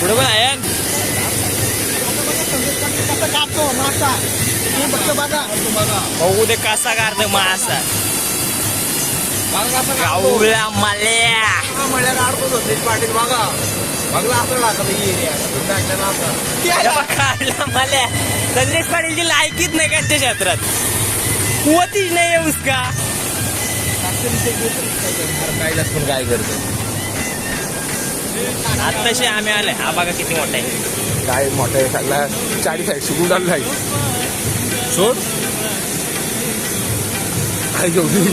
पुढे पण आहे. बघू दे कसा काढतो मासा? गावला मल्या. म्हणल्या काढतो पाटील बघा बघला असं लागत अरे काढला माल्या. संदेश पाटीलची लायकीच नाही का त्या क्षेत्रात. कुवतीच नाही आहे उसका काय पण काय करतो आत्ताशी आम्ही आले हा बघा किती मोठा आहे. काय मोठा आहे? सगळा चाळीस आहे शिकून चालला आहे सोड. काय जेवढी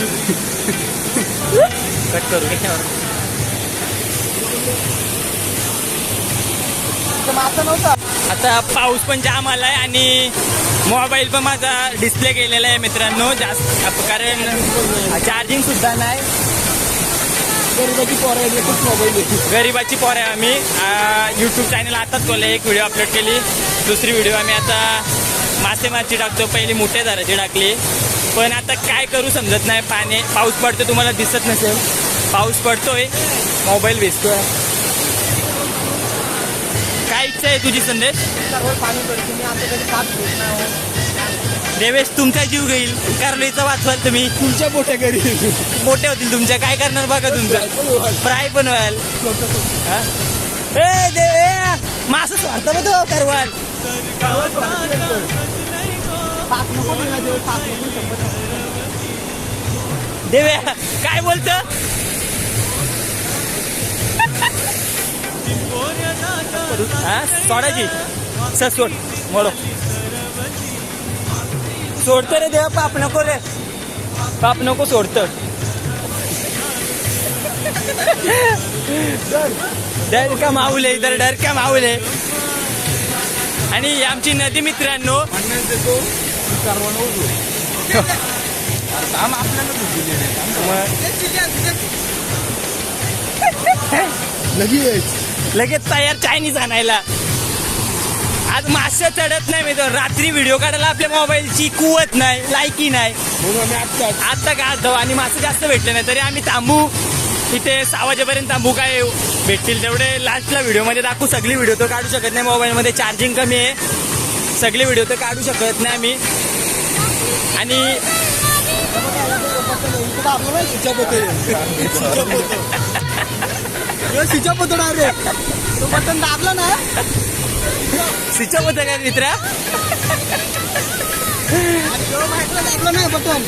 कट करू नव्हता आता पाऊस पण जाम आलाय आणि मोबाईल पण माझा डिस्प्ले केलेला आहे मित्रांनो जास्त कारण चार्जिंग सुद्धा नाही. गरीबाची पोरं आहे, एकच मोबाईल. गरीबाची पोर आहे आम्ही. यूट्यूब चॅनल आताच खोललं एक व्हिडिओ अपलोड केली. दुसरी व्हिडिओ आम्ही आता मासेमारची टाकतो पहिली मोठ्या दाराची टाकली. पण आता काय करू समजत नाही पाणी पाऊस पडतो तुम्हाला दिसत नसेल. पाऊस पडतोय मोबाईल भिजतोय काय इच्छा आहे तुझी संदेश. हो. देवेश तुमचा जीव घेईल. कारलोईचा वाचवाल तुम्ही. तुमच्या मोठ्या घरी. मोठे होतील तुमच्या. काय करणार बघा तुमचं. फ्राय पण व्हाल हा? ए देवे मासं स्वार्थ बघ तो करवाल. देवे काय बोलत? हा सोडायची. सर सोड. मोडो. सोडतो रे देवा पाप नको रे. पाप नको सोडतं. डर का माऊले इधर डर का माऊले आणि आमची नदी मित्रांनो. आपल्याला लगेच लगेच तयार चायनीज आणायला. आज मासे चढत नाही मी तर. रात्री व्हिडिओ काढायला आपल्या मोबाईलची कुवत नाही लायकी नाही. म्हणून आम्ही आत्ताच. आता काढतो आणि मासे जास्त भेटले नाही तरी आम्ही थांबू. इथे सहा वाजेपर्यंत थांबू काय? भेटतील तेवढे. लास्टला व्हिडिओमध्ये दाखवू. सगळी व्हिडिओ तर काढू शकत नाही. मोबाईलमध्ये चार्जिंग कमी आहे. सगळे व्हिडिओ तर काढू शकत नाही आम्ही. आणि सिचा पोतो डायरेक्ट तो बटन दाबला ना. सिचप होतं काय मित्रा? दाबला नाही बटन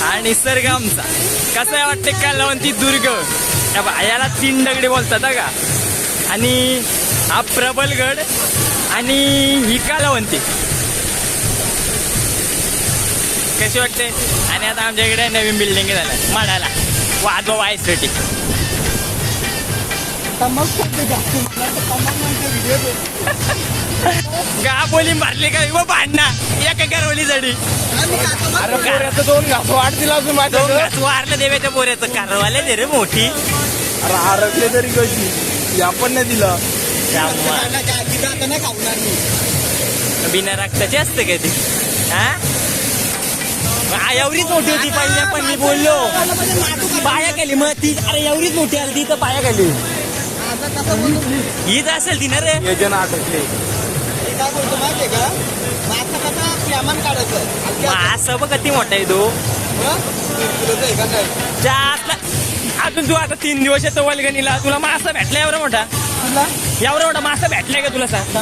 हा निसर्ग आमचा कसं आहे वाटते कलावंती दुर्ग? या बा- याला तीन दगडे बोलतात का? आणि हा प्रबलगड आणि ही कलावंती कशी वाटते? आणि आता आमच्या इकडे नवीन बिल्डिंग झाल्या माडाला वाजवा माहिती व्हिडिओ गा बोली मारली का? व भांडणा एका करवलीसाठी अरे पोऱ्याचं दोन घास वाट दिला अजून माझ्या दोन घास वारलं देवाच्या पोऱ्याचं. कारवाले दे रे मोठी. अरे तरी कशी? आपण नाही दिलं. त्यामुळं. नाही मी. बिना रक्ताची असते का ती हा? एवढीच मोठी होती पहिल्या पण मी बोललो. पाया केली मग ती अरे एवढीच मोठी आली ती तर पाया केली. हीच असेल ती ना रे. यजन अटकले काय बोलतो माहितीये का माझं कसा प्रेमान काढायचं मग असं बघ किती मोठा आहे तो. जास्त. अजून तू आता तीन दिवस येतो वलगणीला. तुला मासा भेटला एवढा मोठा? एवढा मोठा मासा भेटलाय का तुला सांग?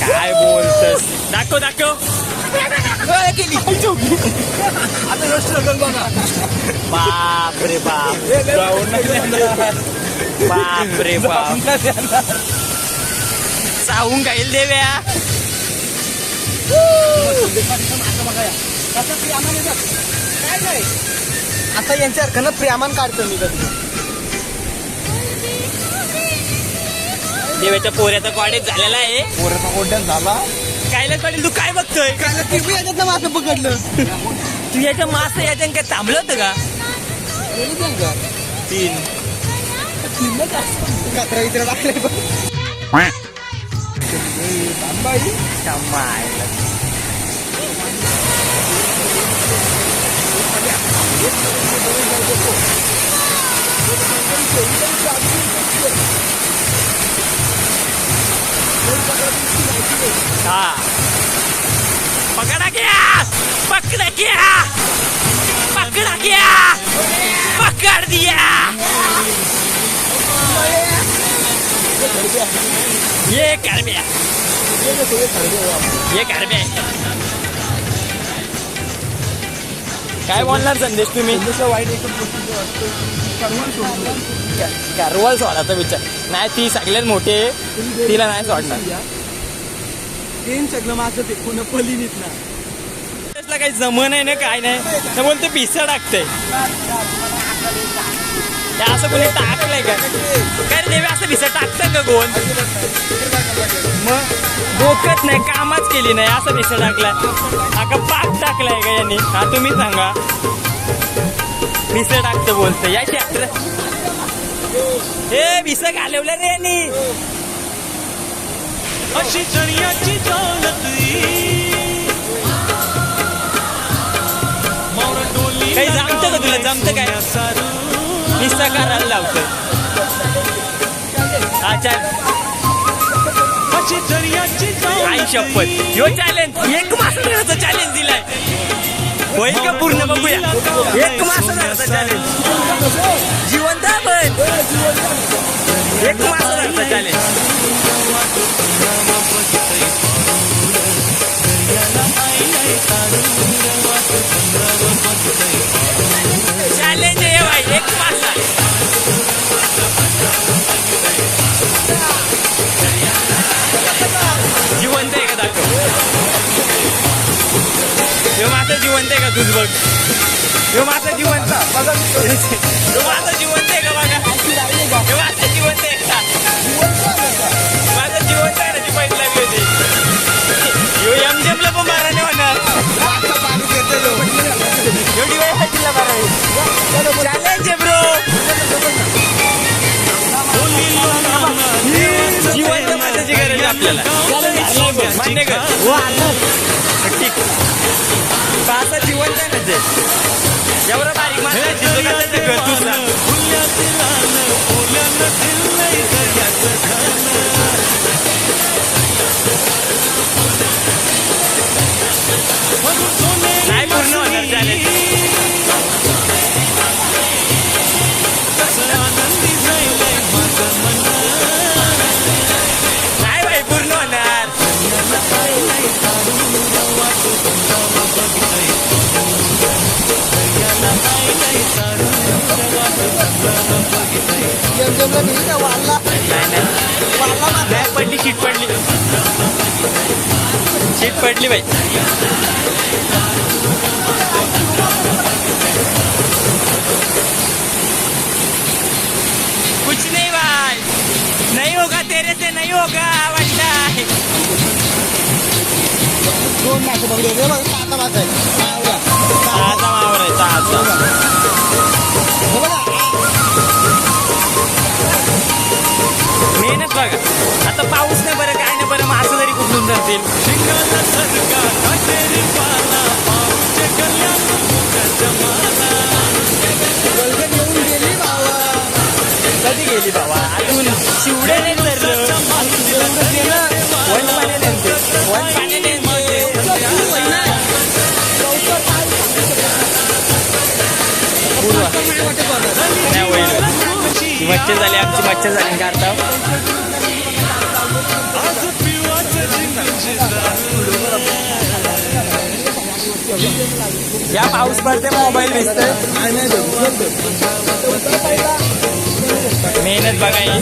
काय बोलतस? दाखव दाखव. केली आता ह्यो struggle बघा बाप रे बाप बाप रे बाप चावून खाईल देव्या कसं प्रेमाने बघ. आता यांच्यासारखं ना प्रेमान काढतो मी कधी देव्याच्या पोऱ्याचा कॉडेज झालेला आहे पोऱ्याचा कोड्यात झाला कायला कळेल तू काय बघतोय? याच्यात माझं पकडलं. तू याच्या मास याच्या काय थांबलं होतं का? तीन. टाकले मायला हा. पकडा गया पकड़ा गया पकड़ा गया पकड़ दिया ये कर दिया ये कर बे काय बोलणार संदेश तुम्ही? वाईट करवल सोडायचा विचार. नाही ती सगळ्यात मोठी तिला नाही सोडणार. माझं ते कोण पलिनीत ना. त्याला काही जमन आहे ना काय नाही. तर बोलते पिसा टाकते ते असं कोणी टाकलंय का? काय रे देवी असं भिसा टाकतं का कोण? मग डोकत नाही कामच केली नाही असं भिसा टाकलाय. अका पाक टाकलाय का यांनी? हा तुम्ही सांगा. भिसा टाकतं बोलतं या ट्रॅक्टर हे भिसा घालवलं रे यांनी. अशी चढियाची दौलती मोर डोली काही जमतं का तुला? जमतं काय? निस्ता करायला अशी चढियाची आई शपथ. ह्यो चॅलेंज एक मासाचा चॅलेंज दिलाय. होईल का? पूर्ण बघूया. एक मासाचा चॅलेंज जिवंत पण एक चॅलेंज चॅलेंज ह्यो माता जिवंत आहे का तुझ बघ? ह्यो माता जिवंत. ह्यो माता जिवंत आहे का बघा? ह्यो माता जिवंत आहे का? माझा जिवंत आहे ना ती पहिली लागली होती. ह्यो एम पण नाही होणार. ह्यो मारा चॅलेंज आहे ब्रो जिवंत गरज आपल्याला. मान्य कर. एवढं बारीक नाही पूर्ण होणार बॅग पडली शीट पडली. शीट पडली बाई. कुछ नहीं भाई. नहीं होगा तेरे से नहीं होगा वाटला दोन मासे बघले रे बघ आता मासा आहे मावळा. सहाचा मावर आहे सहाचा हे बघा मेहनत बघा आता पाऊस नाही बरं काय नाही बरं मासं तरी कुठून जातील कधी गेली बाबा अजून नाही धरलं ती मच्छर झाली आमची मच्छर झाली. काढता या पाऊस पडते मोबाईल दिसतोय. मेहनत बघा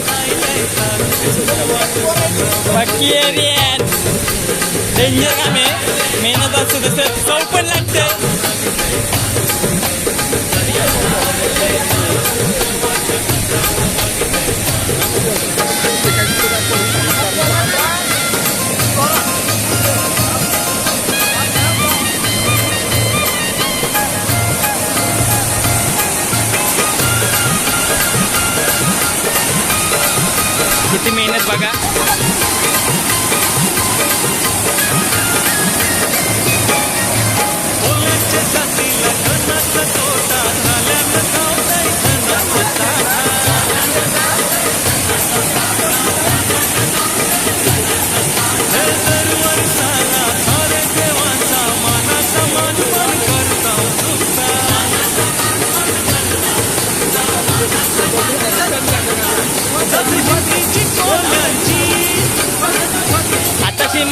पक्की एरियन डेंजर काम आहे. मेहनत असतो तसं चव पण लागते. किती मेहनत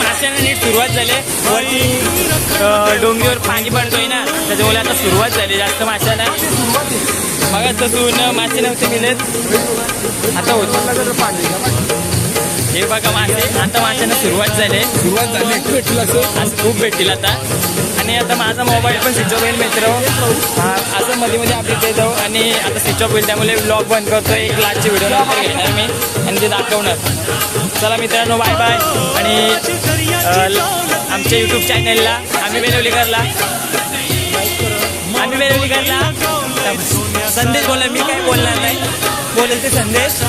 माशांना नीट सुरुवात झाली. वरती डोंगीवर डोंगरीवर पाणी पडतोय ना त्याच्यामुळे आता सुरुवात झाली जास्त माशांना. मग तसून मासे नव्हते मिळत आता होत. हे बघा मासे आता माशांना सुरुवात झाली. सुरुवात झाली. भेटलं असं? आज खूप भेटतील आता. आणि आता माझा मोबाईल पण स्विच ऑफ होईल मित्र. असं मध्ये मध्ये अपडेट देतो आणि आता स्विच ऑफ होईल त्यामुळे ब्लॉग बंद करतो एक लास्टची व्हिडिओ नंतर घेणार मी. आणि ते दाखवणार. चला मित्रांनो बाय बाय आणि आमच्या यूट्यूब चॅनलला आम्ही बेलवलीकरला आम्ही बेलवलीकरला संदेश बोलणार मी काय बोलणार नाही. बोलेल ते संदेश.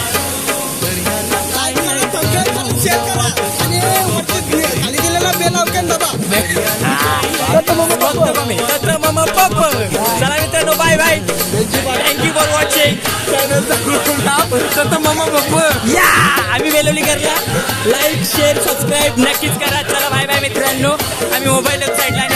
शेअर करा आणि वरती खाली दिलेला बेल ऐकून दाबा चला मित्रांनो. Bye bye thank you for watching या आम्ही वेलोली करला लाईक शेअर सबस्क्राईब नक्कीच करा चला बाय बाय मित्रांनो आम्ही मोबाईल वेबसाईटला